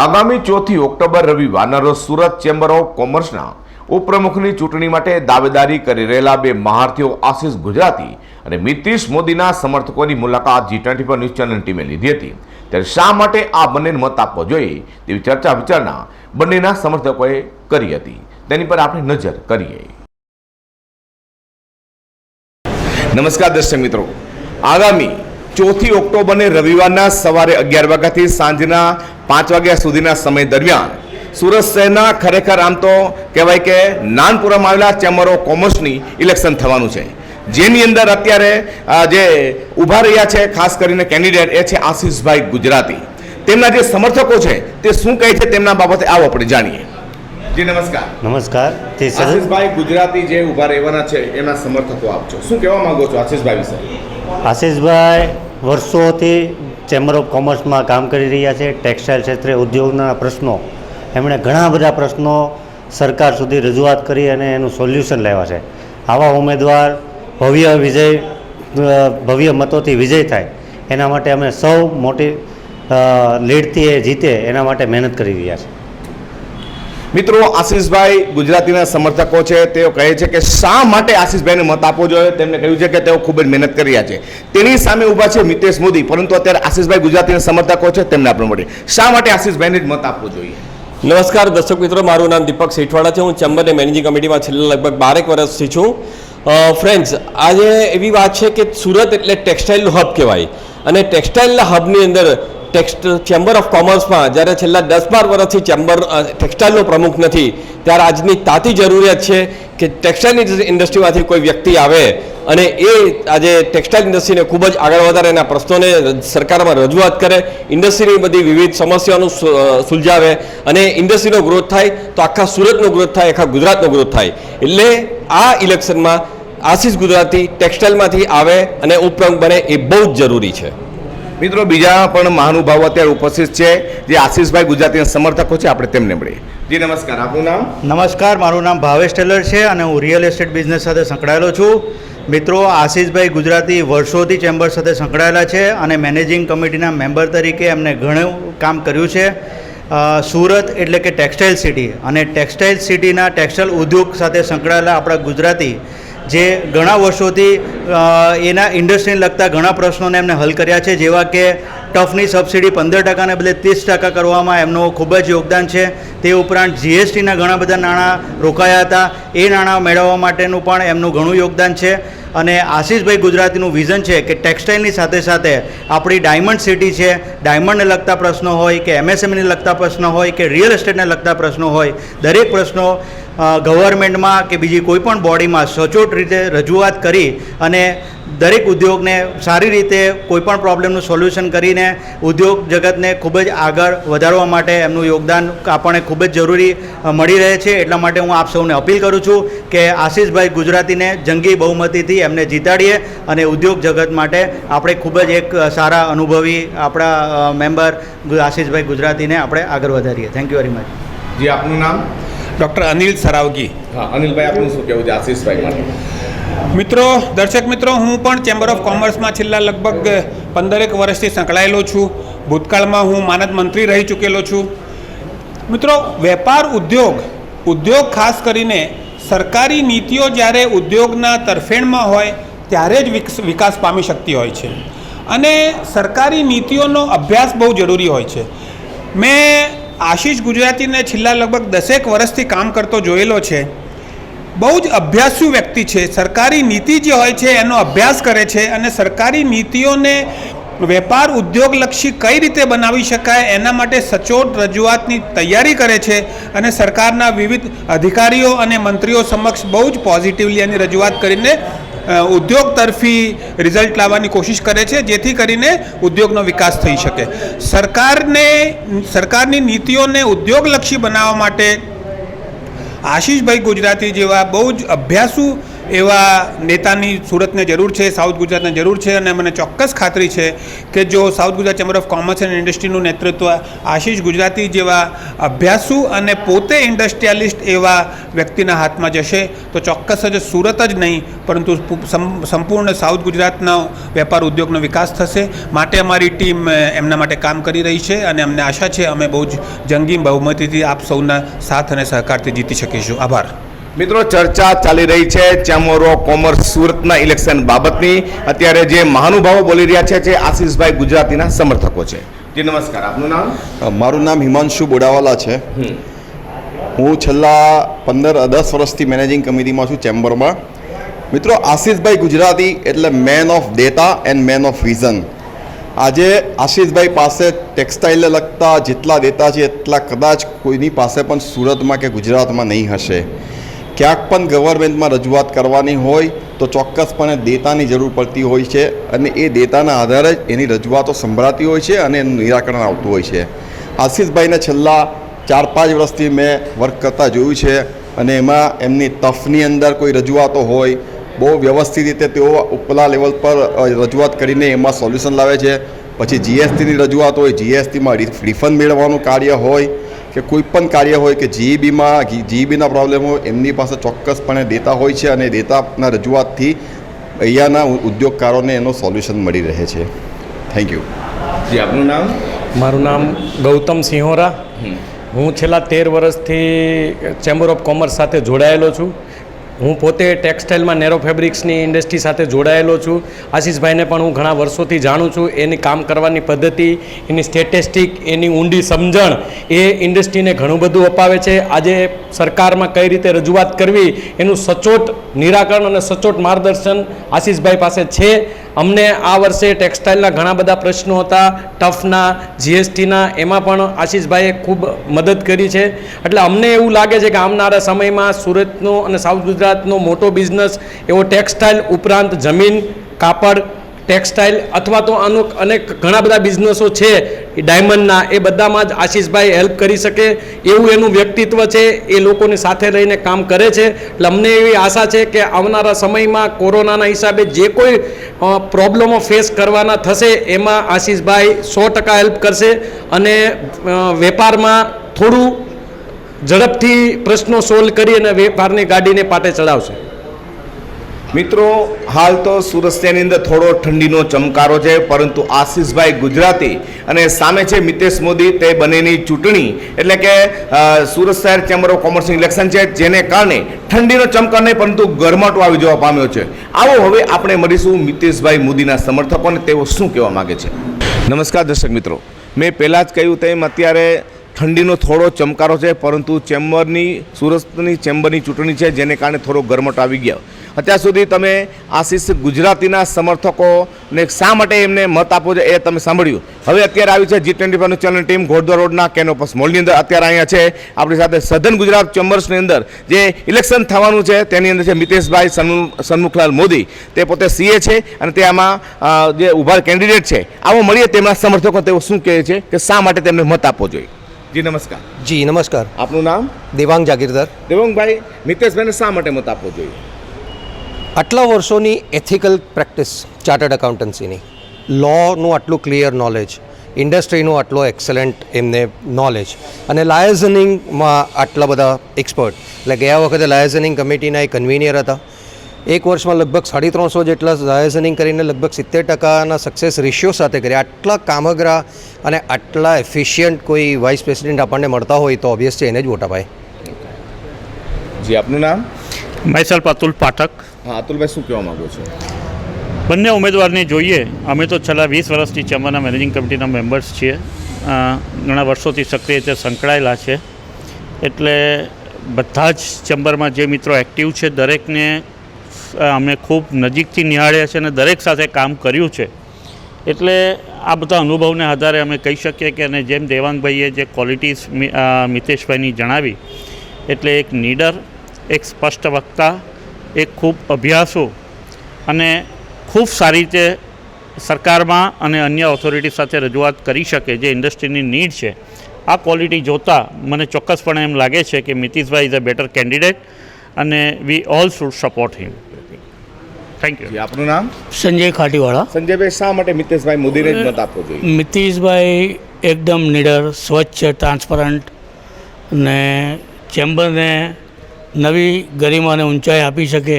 આગામી ચોથી ઓક્ટોબર રવિવારના રોજ સુરત ચેમ્બર ઓફ કોમર્સના ઉપપ્રમુખની ચૂંટણી માટે દાવેદારી કરી રહેલા બે મહારથીઓ આશિષ ગુજરાતી અને નીતિશ મોદીના સમર્થકોની મુલાકાત જી ટ્વેન્ટી ન્યૂઝ ચેનલ ટીમે લીધી હતી. ત્યારે શા માટે આ બંનેને મત આપવો જોઈએ તેવી ચર્ચા વિચારણા બંનેના સમર્થકોએ કરી હતી. તેની પર આપણે નજર કરીએ. નમસ્કાર દર્શક મિત્રો. આગામી ચોથી ઓક્ટોબરને રવિવારના સવારે અગિયાર વાગ્યાથી સાંજના પાંચ વાગ્યા સુધીના સમય દરમિયાન સુરત શહેરના ખરેખર આમ તો કહેવાય કે નાનપુરામાં આવેલા ચેમ્બર ઓફ કોમર્સની ઇલેક્શન થવાનું છે. જેની અંદર અત્યારે જે ઊભા રહ્યા છે ખાસ કરીને કેન્ડિડેટ એ છે આશીષભાઈ ગુજરાતી. તેમના જે સમર્થકો છે તે શું કહે છે તેમના બાબતે આવો આપણે જાણીએ. જી નમસ્કાર. નમસ્કાર. તે આશીષભાઈ ગુજરાતી જે ઊભા રહેવાના છે એના સમર્થકો આપજો શું કહેવા માંગો છો આશીષભાઈ વિશે? આશીષભાઈ વર્ષોથી ચેમ્બર ઓફ કોમર્સમાં કામ કરી રહ્યા છે ટેક્સટાઇલ ક્ષેત્રે ઉદ્યોગના પ્રશ્નો. એમણે ઘણા બધા પ્રશ્નો સરકાર સુધી રજૂઆત કરી અને એનું સોલ્યુશન લાવ્યા છે. આવા ઉમેદવાર ભવ્ય વિજય ભવ્ય મતોથી વિજય થાય. એના માટે અમે સૌ મોટી લીડથી એ જીતે એના માટે મહેનત કરી રહ્યા છે. મિત્રો, આશીષભાઈ ગુજરાતીના સમર્થકો છે. તેઓ કહે છે કે શા માટે આશીષભાઈને મત આપવો જોઈએ? તેમણે કહ્યું છે કે તેઓ ખૂબ જ મહેનત કરી રહ્યા છે. તેની સામે ઊભા છે મિતેશ મોદી, પરંતુ અત્યારે આશીષભાઈ ગુજરાતીના સમર્થકો છે તેમને આપણે મળીએ શા માટે આશીષભાઈને જ મત આપવો જોઈએ? નમસ્કાર, દર્શક મિત્રો, મારું નામ દીપક સેઠવાડા છે. હું ચેમ્બરની મેનેજિંગ કમિટીમાં છેલ્લા લગભગ બારેક વર્ષથી છું. ફ્રેન્ડ્સ આજે એવી વાત છે કે સુરત એટલે ટેક્સટાઇલનું હબ કહેવાય. અને ટેક્સટાઇલના હબની અંદર ટેક્સટ ચેમ્બર ઓફ કોમર્સમાં જ્યારે છેલ્લા દસ બાર વર્ષથી ચેમ્બર ટેક્સટાઇલનો પ્રમુખ નથી, ત્યારે આજની તાતી જરૂરિયાત છે કે ટેક્સટાઇલ ઇન્ડસ્ટ્રીમાંથી કોઈ વ્યક્તિ આવે અને એ આજે ટેક્સટાઇલ ઇન્ડસ્ટ્રીને ખૂબ જ આગળ વધારે એના પ્રશ્નોને સરકારમાં રજૂઆત કરે ઇન્ડસ્ટ્રીની બધી વિવિધ સમસ્યાઓનું સુલઝાવે અને ઇન્ડસ્ટ્રીનો ગ્રોથ થાય તો આખા સુરતનો ગ્રોથ થાય, આખા ગુજરાતનો ગ્રોથ થાય. એટલે આ ઇલેક્શનમાં આશીષ ગુજરાતી ટેક્સટાઇલમાંથી આવે અને ઉપપ્રમુખ બને એ બહુ જ જરૂરી છે. મિત્રો, બીજા પણ મહાનુભાવો અત્યારે ઉપસ્થિત છે, જે આશીષભાઈ ગુજરાતીના સમર્થકો છે, આપણે તેમને મળીએ. જી, નમસ્કાર. આપનું નામ? નમસ્કાર, મારું નામ ભાવેશ ટેલર છે અને હું રિયલ એસ્ટેટ બિઝનેસ સાથે સંકળાયેલો છું. મિત્રો, આશીષભાઈ ગુજરાતી વર્ષોથી ચેમ્બર સાથે સંકળાયેલા છે અને મેનેજિંગ કમિટીના મેમ્બર તરીકે એમને ઘણું કામ કર્યું છે. સુરત એટલે કે ટેક્સટાઇલ સિટી અને ટેક્સટાઇલ સિટીના ટેક્સટાઇલ ઉદ્યોગ સાથે સંકળાયેલા આપણા ગુજરાતી જે ઘણા વર્ષોથી એના ઇન્ડસ્ટ્રીને લગતા ઘણા પ્રશ્નોને એમને હલ કર્યા છે, જેવા કે ટફની સબસિડી પંદર ટકાને બદલે ત્રીસ ટકા કરવામાં એમનું ખૂબ જ યોગદાન છે. તે ઉપરાંત જીએસટીના ઘણા બધા નાણાં રોકાયા હતા. એ નાણાં મેળવવા માટેનું પણ એમનું ઘણું યોગદાન છે. અને આશીષભાઈ ગુજરાતીનું વિઝન છે કે ટેક્સટાઇલની સાથે સાથે આપણી ડાયમંડ સિટી છે, ડાયમંડને લગતા પ્રશ્નો હોય, કે એમએસએમઈને લગતા પ્રશ્નો હોય, કે રિયલ એસ્ટેટને લગતા પ્રશ્નો હોય, દરેક પ્રશ્નો ગવર્મેન્ટમાં કે બીજી કોઈપણ બોડીમાં સચોટ રીતે રજૂઆત કરી અને દરેક ઉદ્યોગને સારી રીતે કોઈપણ પ્રોબ્લેમનું સોલ્યુશન કરીને ઉદ્યોગ જગતને ખૂબ જ આગળ વધારવા માટે એમનું યોગદાન આપણને ખૂબ જ જરૂરી મળી રહે છે. એટલા માટે હું આપ સૌને અપીલ કરું છું કે આશીષભાઈ ગુજરાતીને જંગી બહુમતીથી એમને જીતાડીએ અને ઉદ્યોગ જગત માટે આપણે ખૂબ જ એક સારા અનુભવી આપણા મેમ્બર આશીષભાઈ ગુજરાતીને આપણે આગળ વધારીએ. Thank you very much ji, આપનું નામ? ડૉક્ટર અનિલ સરાવગી. હા અનિલભાઈ આપનું શું કહેવું છે? આશીષભાઈ માટે. મિત્રો દર્શક મિત્રો હું પણ ચેમ્બર ઓફ કોમર્સમાં છેલ્લા લગભગ પંદરેક વર્ષથી સંકળાયેલો છું. ભૂતકાળમાં હું માનદ મંત્રી રહી ચૂકેલો છું. મિત્રો વેપાર ઉદ્યોગ ઉદ્યોગ ખાસ કરીને સરકારી નીતિઓ જ્યારે ઉદ્યોગના તરફેણમાં હોય ત્યારે જ વિકસ વિકાસ પામી શકતી હોય છે. અને સરકારી નીતિઓનો અભ્યાસ બહુ જરૂરી હોય છે. મેં આશીષ ગુજરાતીને છેલ્લા લગભગ દસેક વર્ષથી કામ કરતો જોયેલો છે. બહુ જ અભ્યાસુ વ્યક્તિ છે. સરકારી નીતિ જે હોય છે, એનો અભ્યાસ કરે છે અને સરકારી નીતિઓને વેપાર ઉદ્યોગલક્ષી કઈ રીતે બનાવી શકાય, એના માટે સચોટ રજૂઆતની તૈયારી કરે છે અને સરકારના વિવિધ અધિકારીઓ અને મંત્રીઓ સમક્ષ બહુ જ પોઝિટિવલી એની રજૂઆત કરીને ઉદ્યોગ તરફી રિઝલ્ટ લાવવાની કોશિશ કરે છે, જેથી કરીને ઉદ્યોગનો વિકાસ થઈ શકે. સરકારને, સરકારની નીતિઓને ઉદ્યોગલક્ષી બનાવવા માટે આશીષભાઈ ગુજરાતી જેવા બહુ જ અભ્યાસુ એવા નેતાની સુરતને જરૂર છે, સાઉથ ગુજરાતને જરૂર છે અને મને ચોક્કસ ખાતરી છે કે જો South Gujarat Chamber of Commerce and ઇન્ડસ્ટ્રીનું નેતૃત્વ આશીષ ગુજરાતી જેવા અભ્યાસુ અને પોતે ઇન્ડસ્ટ્રીયાલિસ્ટ એવા વ્યક્તિના હાથમાં જશે, તો ચોક્કસ જ સુરત જ નહીં, પરંતુ સંપૂર્ણ સાઉથ ગુજરાતનો વેપાર ઉદ્યોગનો વિકાસ થશે. માટે અમારી ટીમ એમના માટે કામ કરી રહી છે અને અમને આશા છે, અમે બહુ જ જંગી બહુમતીથી આપ સૌના સાથ અને સહકારથી જીતી શકીશું. આભાર. મિત્રો ચર્ચા ચાલી રહી છે ચેમ્બર ઓફ કોમર્સ સુરતના ઇલેક્શન બાબતની. અત્યારે જે મહાનુભાવો બોલી રહ્યા છે જે આશીષભાઈ ગુજરાતીના સમર્થકો છે. જી નમસ્કાર. આપનું નામ? મારું નામ હિમાંશુ બોડાવાલા છે. હું છેલ્લા પંદર દસ વર્ષથી મેનેજિંગ કમિટીમાં છું ચેમ્બરમાં. મિત્રો આશીષભાઈ ગુજરાતી એટલે man of data and man of vision આજે આશીષભાઈ પાસે ટેક્સટાઇલને લગતા જેટલા ડેટા છે એટલા કદાચ કોઈની પાસે પણ સુરતમાં કે ગુજરાતમાં નહીં હશે. ક્યાંક પણ ગવર્મેન્ટમાં રજૂઆત કરવાની હોય તો ચોક્કસપણે ડેટાની જરૂર પડતી હોય છે અને એ ડેટાના આધારે જ એની રજૂઆતો સંભળાતી હોય છે અને એનું નિરાકરણ આવતું હોય છે. આશીષભાઈને છેલ્લા ચાર પાંચ વર્ષથી મેં વર્ક કરતા જોયું છે અને એમાં એમની તફની અંદર કોઈ રજૂઆતો હોય, બહુ વ્યવસ્થિત રીતે તેઓ ઉપલા લેવલ પર રજૂઆત કરીને એમાં સોલ્યુશન લાવે છે. પછી જીએસટીની રજૂઆત હોય જીએસટીમાં રિફંડ મેળવવાનું કાર્ય હોય કે કોઈ પણ કાર્ય હોય કે જીઈબીમાં જીઈબીના પ્રોબ્લેમ હોય એમની પાસે ચોક્કસપણે ડેટા હોય છે અને ડેટાના રજૂઆતથી અહીંયાના ઉદ્યોગકારોને એનો સોલ્યુશન મળી રહે છે. થેન્ક યુ જી આપનું નામ? મારું નામ ગૌતમ સિંહોરા. હું છેલ્લા તેર વર્ષથી ચેમ્બર ઓફ કોમર્સ સાથે જોડાયેલો છું. હું પોતે ટેક્સટાઇલમાં નેરો ફેબ્રિક્સની ઇન્ડસ્ટ્રી સાથે જોડાયેલો છું. આશીષભાઈને પણ હું ઘણા વર્ષોથી જાણું છું. એની કામ કરવાની પદ્ધતિ, એની સ્ટેટિસ્ટિક, એની ઊંડી સમજણ એ ઇન્ડસ્ટ્રીને ઘણું બધું અપાવે છે. આજે સરકારમાં કઈ રીતે રજૂઆત કરવી, એનું સચોટ નિરાકરણ અને સચોટ માર્ગદર્શન આશીષભાઈ પાસે છે. અમને આ વર્ષે ટેક્સટાઇલના ઘણા બધા પ્રશ્નો હતા, ટફના, જીએસટીના, એમાં પણ આશીષભાઈએ ખૂબ મદદ કરી છે. એટલે અમને એવું લાગે છે કે આવનારા સમયમાં સુરતનો અને સાઉથ ગુજરાતનો મોટો બિઝનેસ એવો ટેક્સટાઇલ ઉપરાંત જમીન, કાપડ ટેક્સટાઇલ અથવા તો આનો અનેક ઘણા બધા બિઝનેસો છે ડાયમંડના, એ બધામાં જ આશીષભાઈ હેલ્પ કરી શકે. એવું એનું વ્યક્તિત્વ છે, એ લોકોને સાથે રહીને કામ કરે છે. એટલે અમને એવી આશા છે કે આવનારા સમયમાં કોરોનાના હિસાબે જે કોઈ પ્રોબ્લમો ફેસ કરવાના થશે, એમાં આશીષભાઈ સો ટકા હેલ્પ કરશે. અને વેપારમાં થોડું ઝડપથી પ્રશ્નો સોલ્વ કરી અને વેપારની ગાડીને પાટે ચડાવશે. મિત્રો, હાલ તો શહેરની અંદર થોડો ઠંડીનો ચમકારો છે, પરંતુ આશીષભાઈ ગુજરાતી અને સામે છે મિતેશ મોદી, તે બંનેની ચૂંટણી. એટલે કે સુરત શહેર ચેમ્બર ઓફ કોમર્સનું ઇલેક્શન છે, જેને કારણે ઠંડીનો ચમકાર નહીં, પરંતુ ગરમાટો આવી જવા પામ્યો છે. આવો હવે આપણે મળીશું મિતેશભાઈ મોદીના સમર્થકોને તેઓ શું કહેવા માગે છે. નમસ્કાર દર્શક મિત્રો. મેં પહેલાં જ કહ્યું તેમ અત્યારે ઠંડીનો થોડો ચમકારો છે, પરંતુ ચેમ્બરની, સુરતની ચેમ્બરની ચૂંટણી છે, જેને કારણે થોડો ગરમટ આવી ગયો. અત્યાર સુધી તમે આશીષ ગુજરાતીના સમર્થકોને શા માટે એમને મત આપો છો એ તમે સાંભળ્યું. હવે અત્યારે આવી છે જી ટ્વેન્ટી ફાઈવનું ચેનલ ટીમ ઘોડદોર રોડના કેનોપસ મોલની અંદર અત્યારે અહીંયા છે. આપણી સાથે સધન ગુજરાત ચેમ્બર્સની અંદર જે ઇલેક્શન થવાનું છે તેની અંદર છે મિતેશભાઈ સન્મુ- સન્મુખલાલ મોદી. તે પોતે સીએ છે અને તે આમાં જે ઊભા કેન્ડિડેટ છે. આવો મળીએ તેમના સમર્થકો તેઓ શું કહે છે કે શા માટે તેમને મત આપવો જોઈએ? જી નમસ્કાર. જી નમસ્કાર. આપનું નામ? દેવાંગ જાગીરદાર. દેવંગભાઈ મિતેશભાઈને શા માટે મત આપવો જોઈએ? આટલા વર્ષોની એથિકલ પ્રેક્ટિસ ચાર્ટર્ડ એકાઉન્ટન્સીની લોનું આટલું ક્લિયર નોલેજ ઇન્ડસ્ટ્રીનું આટલો એક્સલન્ટ એમને નોલેજ અને લાયઝનિંગમાં આટલા બધા એક્સપર્ટ એટલે ગયા વખતે લાયઝનિંગ કમિટીના એક કન્વીનિયર હતા. એક વર્ષમાં લગભગ સાડી ત્રણસો જેટલા લાયઝનિંગ કરીને લગભગ સિત્તેર ટકાના સક્સેસ રેશિયો સાથે કર્યા. આટલા કામગરા અને આટલા એફિશિયન્ટ કોઈ વાઇસ પ્રેસિડેન્ટ આપણને મળતા હોય તો ઓબ્વિયસલી એને જ વોટ અપાય. જી આપનું નામ? મૈસલ અતુલ પાઠક. હા, અતુલભાઈ, શું કહેવા માગો છો? બંને ઉમેદવારને જોઈએ. અમે તો છેલ્લા વીસ વર્ષથી ચેમ્બરના મેનેજિંગ કમિટીના મેમ્બર્સ છીએ. ઘણા વર્ષોથી સક્રિય રીતે સંકળાયેલા છે. એટલે બધા જ ચેમ્બરમાં જે મિત્રો એક્ટિવ છે, દરેકને અમે ખૂબ નજીકથી નિહાળ્યા છે અને દરેક સાથે કામ કર્યું છે. એટલે આ બધા અનુભવને આધારે અમે કહી શકીએ કે અને જેમ દેવાંગભાઈએ જે ક્વોલિટીઝ મિતેશભાઈની જણાવી, એટલે એક નીડર, એક સ્પષ્ટ વક્તા એક ખૂબ અભ્યાસુ અને ખૂબ સારી રીતે સરકારમાં અને અન્ય ઓથોરિટી સાથે રજૂઆત કરી શકે જે ઇન્ડસ્ટ્રીની નીડ છે. આ ક્વોલિટી જોતાં મને ચોક્કસપણે એમ લાગે છે કે મિતિશભાઈ ઇઝ અ બેટર કેન્ડિડેટ અને we all should support him thank you આપનું નામ? સંજય ખાટીવાળા. સંજયભાઈ શા માટે મિતેશભાઈ મોદીને જ મત આપવો જોઈએ? મિતિશભાઈ એકદમ નીડર સ્વચ્છ ટ્રાન્સપરન્ટ ને ચેમ્બરને નવી ગરિમાને ઊંચાઈ આપી શકે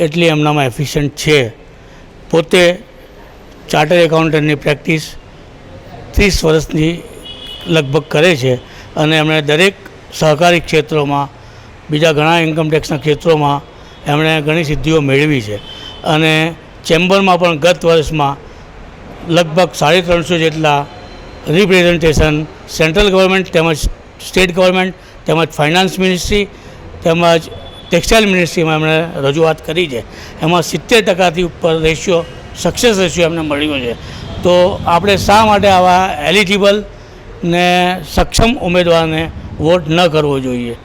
એટલી એમનામાં એફિશિયન્ટ છે. પોતે ચાર્ટર એકાઉન્ટન્ટની પ્રેક્ટિસ ત્રીસ વર્ષની લગભગ કરે છે અને એમણે દરેક સહકારી ક્ષેત્રોમાં, બીજા ઘણા ઇન્કમટેક્સના ક્ષેત્રોમાં એમણે ઘણી સિદ્ધિઓ મેળવી છે. અને ચેમ્બરમાં પણ ગત વર્ષમાં લગભગ સાડી ત્રણસો જેટલા રિપ્રેઝન્ટેશન સેન્ટ્રલ ગવર્મેન્ટ તેમજ સ્ટેટ ગવર્મેન્ટ તેમજ ફાઇનાન્સ મિનિસ્ટ્રી તેમજ ટેક્સટાઇલ મિનિસ્ટ્રીમાં એમણે રજૂઆત કરી છે. એમાં સિત્તેર ટકાથી ઉપર રેશિયો સક્સેસ રેશિયો એમને મળ્યો છે. તો આપણે શા માટે આવા એલિજિબલ ને સક્ષમ ઉમેદવારને વોટ ન કરવો જોઈએ?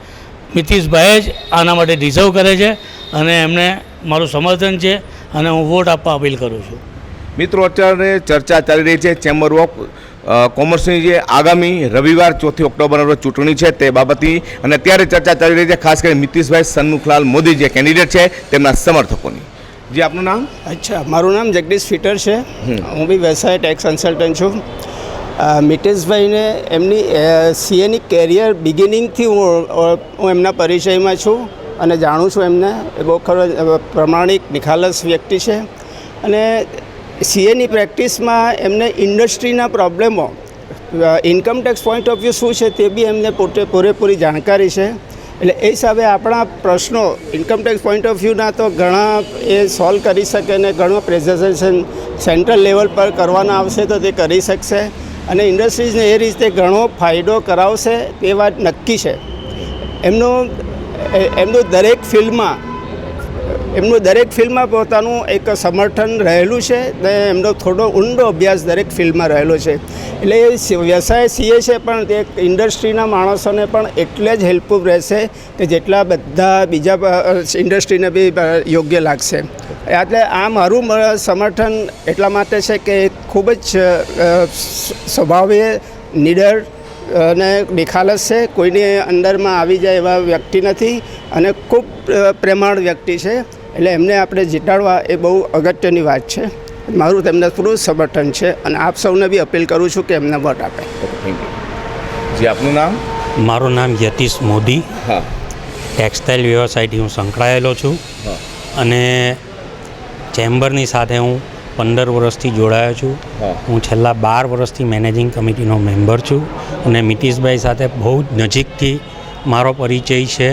મિતિશભાઈ જ આના માટે ડિઝર્વ કરે છે અને એમને મારું સમર્થન છે અને હું વોટ આપવા અપીલ કરું છું. મિત્રો, અત્યારે ચર્ચા ચાલી રહી છે ચેમ્બર ઓફ કોમર્સની જે આગામી રવિવાર ચોથી ઓક્ટોબર રોજ ચૂંટણી છે તે બાબતની અને અત્યારે ચર્ચા ચાલી રહી છે ખાસ કરીને નીતિશભાઈ સન્મુખલાલ મોદી જે કેન્ડિડેટ છે તેમના સમર્થકોની. જી આપનું નામ? અચ્છા મારું નામ જગદીશ ફિટર છે. હું બી વ્યવસાય ટેક્સ કન્સલ્ટન્ટ છું. મિતેશભાઈને એમની સીએની કેરિયર બિગિનિંગથી હું હું એમના પરિચયમાં છું અને જાણું છું એમને. એ બહુ ખરો પ્રમાણિક નિખાલસ વ્યક્તિ છે. અને સીએની પ્રેક્ટિસમાં એમને ઇન્ડસ્ટ્રીના પ્રોબ્લેમો income tax point of view શું છે તે બી એમને પોતે પૂરેપૂરી જાણકારી છે. એટલે એ હિસાબે આપણા પ્રશ્નો ઇન્કમ ટેક્સ પોઈન્ટ ઓફ વ્યૂના તો ઘણા એ સોલ્વ કરી શકે ને ઘણું પ્રેઝન્ટેશન સેન્ટ્રલ લેવલ પર કરવાના આવશે તો તે કરી શકશે. અને ઇન્ડસ્ટ્રીઝને એ રીતે ઘણો ફાયદો કરાવશે તે વાત નક્કી છે. એમનું એમનું દરેક ફિલ્ડમાં એમનું દરેક ફિલ્ડમાં પોતાનું એક સમર્થન રહેલું છે ને એમનો થોડો ઊંડો અભ્યાસ દરેક ફિલ્ડમાં રહેલો છે. એટલે એ વ્યવસાય સીએ છે પણ તે ઇન્ડસ્ટ્રીના માણસોને પણ એટલે જ હેલ્પફુલ રહેશે કે જેટલા બધા બીજા ઇન્ડસ્ટ્રીને બી યોગ્ય લાગશે. એટલે આ મારું સમર્થન એટલા માટે છે કે ખૂબ જ સ્વભાવે નીડર અને નિખાલસ છે. કોઈની અંદરમાં આવી જાય એવા વ્યક્તિ નથી અને ખૂબ પ્રેમાળ વ્યક્તિ છે. એટલે એમને આપણે જીતાડવા એ બહુ અગત્યની વાત છે. મારું તેમને પૂરું સમર્થન છે અને આપ સૌને બી અપીલ કરું છું કે એમને વોટ આપે. થેન્ક યુ જી આપનું નામ? મારું નામ યતીશ મોદી. હા. ટેક્સટાઇલ વ્યવસાયથી હું સંકળાયેલો છું. અને ચેમ્બરની સાથે હું પંદર વર્ષથી જોડાયો છું. હું છેલ્લા બાર વર્ષથી મેનેજિંગ કમિટીનો મેમ્બર છું અને મિતિશભાઈ સાથે બહુ જ નજીકથી મારો પરિચય છે.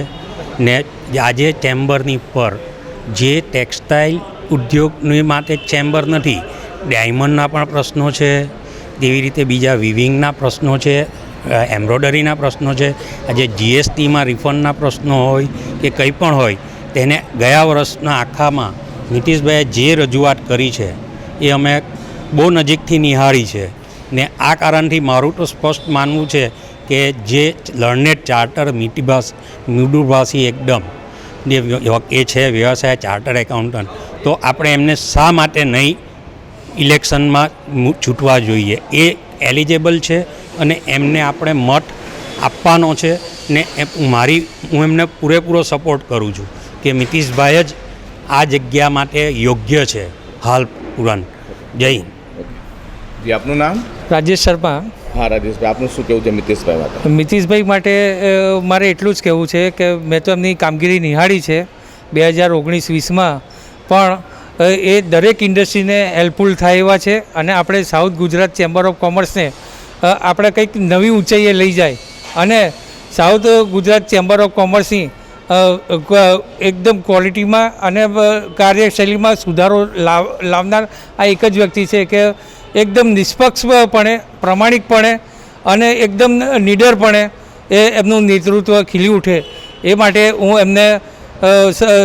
ને આજે ચેમ્બરની પર જે ટેક્સટાઇલ ઉદ્યોગની માટે ચેમ્બર નથી, ડાયમંડના પણ પ્રશ્નો છે, તેવી રીતે બીજા વિવિંગના પ્રશ્નો છે એમ્બ્રોડરીના પ્રશ્નો છે, આજે જીએસટીમાં રિફંડના પ્રશ્નો હોય કે કંઈ પણ હોય, તેને ગયા વર્ષના આખામાં નીતિશભાઈએ જે રજૂઆત કરી છે, એ અમે બહુ નજીકથી નિહાળી છે. ને આ કારણથી મારું તો સ્પષ્ટ માનવું છે કે જે લર્નેડ ચાર્ટર મીઠીભાષ મૃદુભાષી એકદમ એ છે વ્યવસાય ચાર્ટર એકાઉન્ટન્ટ. તો આપણે એમને શા માટે નહીં ઇલેક્શનમાં છૂટવા જોઈએ? એ એલિજેબલ છે અને એમને આપણે મત આપવાનો છે ને એ મારી હું એમને પૂરેપૂરો સપોર્ટ કરું છું કે નીતિશભાઈ જ આ જગ્યા માટે યોગ્ય છે. હાલ પુરાન જય હિન્દ. આપનું નામ? રાજેશ શર્મા. હા રાજેશભાઈ આપનું શું કેવું છે મિતેશભાઈ માટે? મિતિશભાઈ માટે મારે એટલું જ કહેવું છે કે મેં તો એમની કામગીરી નિહાળી છે બે હજાર ઓગણીસ વીસમાં પણ એ દરેક ઇન્ડસ્ટ્રીને હેલ્પફુલ થાય એવા છે અને આપણે સાઉથ ગુજરાત ચેમ્બર ઓફ કોમર્સને આપણે કંઈક નવી ઊંચાઈએ લઈ જાય અને સાઉથ ગુજરાત ચેમ્બર ઓફ કોમર્સની એકદમ ક્વોલિટીમાં અને કાર્યશૈલીમાં સુધારો લાવ, લાવનાર આ એક જ વ્યક્તિ છે કે એકદમ નિષ્પક્ષપણે, પ્રમાણિકપણે અને એકદમ નિડરપણે એ એમનું નેતૃત્વ ખીલી ઉઠે. એ માટે હું એમને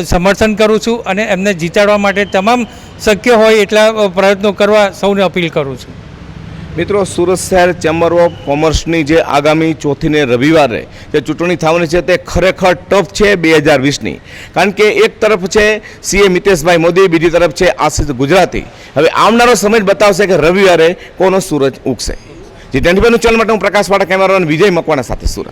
સમર્થન કરું છું અને એમને જીતાડવા માટે તમામ શક્ય હોય એટલા પ્રયત્નો કરવા સૌને અપીલ કરું છું. મિત્રો, સુરત શહેર ચેમ્બર ઓફ કોમર્સની જે આગામી ચોથીને રવિવારે જે ચૂંટણી થવાની છે તે ખરેખર ટફ છે બે હજાર વીસની કારણ કે એક તરફ છે સીએ મિતેશભાઈ મોદી, બીજી તરફ છે આશિષ ગુજરાતી. હવે આવનારો સમય બતાવશે કે રવિવારે કોનો સૂરજ ઉગશે. જે ટ્વેન્ટી ચેનલ માટે હું પ્રકાશ કેમેરામેન વિજય મકવાણા સાથે સુરત.